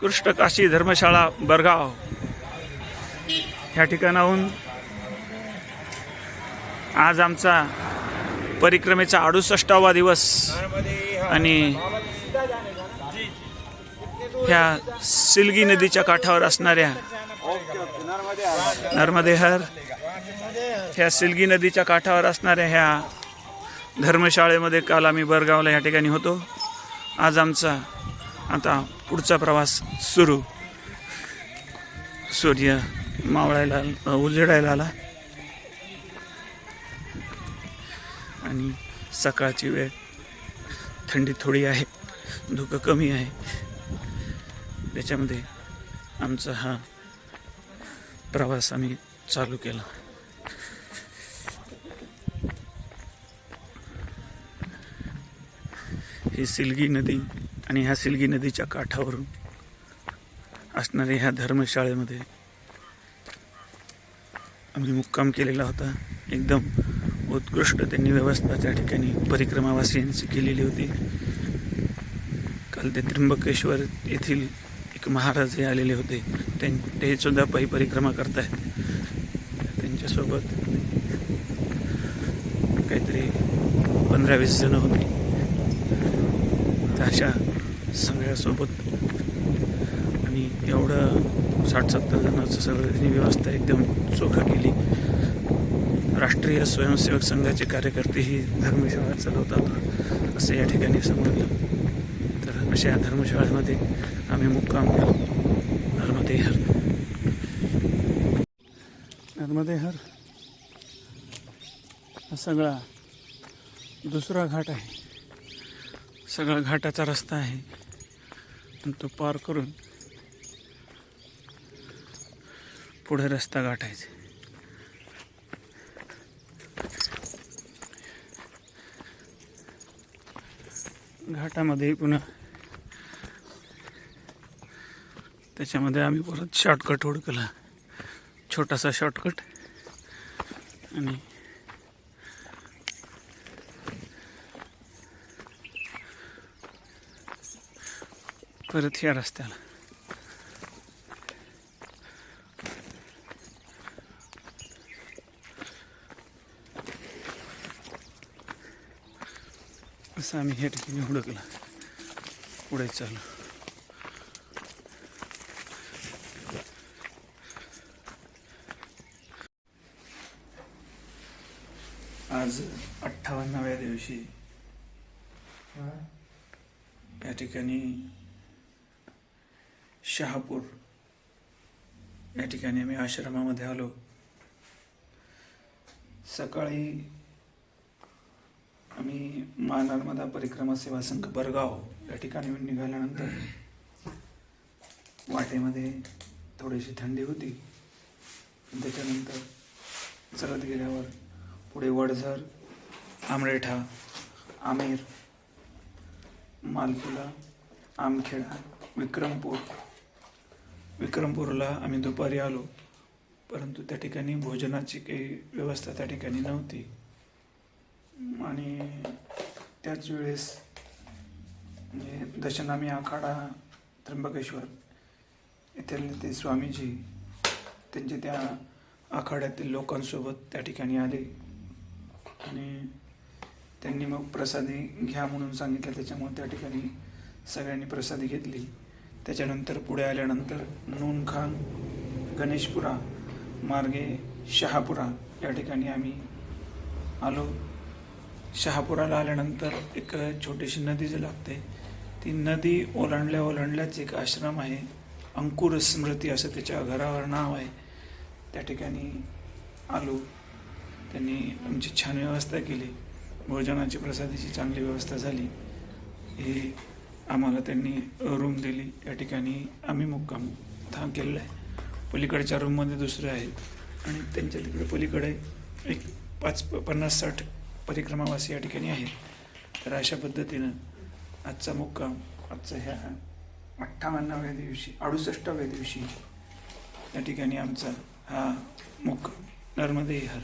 कृष्ण काशी धर्मशाळा बरगाव. ह्या ठिकाणाहून आज आमचा परिक्रमेचा अडुसष्टावा दिवस आणि ह्या सिलगी नदीच्या काठावर असणाऱ्या नर्मदेहर ह्या सिलगी नदीच्या काठावर असणाऱ्या ह्या धर्मशाळेमध्ये काल आम्ही बरगावला ह्या ठिकाणी होतो. आज आमचा आता पुढचा प्रवास सुरू. सूर्य मावळायला उजडायला उजेडायला आला. आणि सकाळची वेळ थंडी थोडी आहे धुकं कमी आहे. त्याच्यामध्ये आमचा हा प्रवास आम्ही चालू केला. ही सिलगी नदी आणि ह्या सिलगी नदीच्या काठावरून असणाऱ्या ह्या धर्मशाळेमध्ये आम्ही मुक्काम केलेला होता. एकदम उत्कृष्ट त्यांनी व्यवस्था त्या ठिकाणी परिक्रमावासियांची केलेली होती. काल ते त्र्यंबकेश्वर येथील एक महाराज हे आलेले होते. त्यां ते सुद्धा पायी परिक्रमा करतायत. त्यांच्यासोबत काहीतरी पंधरा वीस जण होते. अशा सगळ्यासोबत. आणि एवढं साठ सत्तर जणांचं सगळं त्यांनी व्यवस्था एकदम चोखा केली. राष्ट्रीय स्वयंसेवक संघाचे कार्यकर्ते ही धर्मशाळा चालवतात असं या ठिकाणी समजलं. तर अशा धर्मशाळेमध्ये आम्ही मुक्काम केलो. नर्मदेहर नर्मदेहर हा सगळा दुसरा घाट आहे. सगळा घाटाचा रस्ता आहे. तो पार करून पुढे रस्ता गाठायचा. घाटामध्ये पुन्हा त्याच्यामध्ये आम्ही परत शॉर्टकट हुडकला छोटासा शॉर्टकट आणि परत या रस्त्याला. असं आम्ही ह्या ठिकाणी हुडकला. पुढे चालू. आज अठ्ठावन्नाव्या दिवशी या ठिकाणी शहापूर. या ठिकाणी आम्ही आश्रमामध्ये आलो. सकाळी आम्ही मा नर्मदा परिक्रमा सेवा संघ बरगाव या ठिकाणी निघाल्यानंतर वाटेमध्ये थोडीशी थंडी होती. त्याच्यानंतर चलत गेल्यावर पुढे वडझर आमरेठा आमेर मालपुला आमखेडा विक्रमपूर विक्रमपूरला आम्ही दुपारी आलो परंतु त्या ठिकाणी भोजनाची काही व्यवस्था त्या ठिकाणी नव्हती. आणि त्याच वेळेस म्हणजे दशनामी आखाडा त्र्यंबकेश्वर येथील ते स्वामीजी. त्यांचे त्या आखाड्यातील लोकांसोबत त्या ठिकाणी आले. आणि त्यांनी मग प्रसादी घ्या म्हणून सांगितलं त्याच्यामुळे त्या ठिकाणी सगळ्यांनी प्रसादी घेतली. त्याच्यानंतर पुढे आल्यानंतर नूनखान गणेशपुरा मार्गे शहापुरा या ठिकाणी आम्ही आलो. शहापुराला आल्यानंतर एक छोटीशी नदी जी लागते ती नदी ओलांडल्या ओलांडल्याच एक आश्रम आहे. अंकुर स्मृती असं त्याच्या घरावर नाव आहे. त्या ठिकाणी आलो. त्यांनी आमची छान व्यवस्था केली. भोजनाची प्रसादीची चांगली व्यवस्था झाली. हे आम्हाला त्यांनी रूम दिली. या ठिकाणी आम्ही मुक्काम थांब केलेला आहे. पलीकडच्या रूममध्ये दुसरे आहेत आणि त्यांच्या तिकडे पलीकडे एक पाच पन्नास साठ परिक्रमावासी या ठिकाणी आहेत. तर अशा पद्धतीनं आजचा मुक्काम आजचा ह्या अठ्ठावन्नाव्या दिवशी अडुसष्टाव्या दिवशी या ठिकाणी आमचा हा मुक्काम नर्मदे हर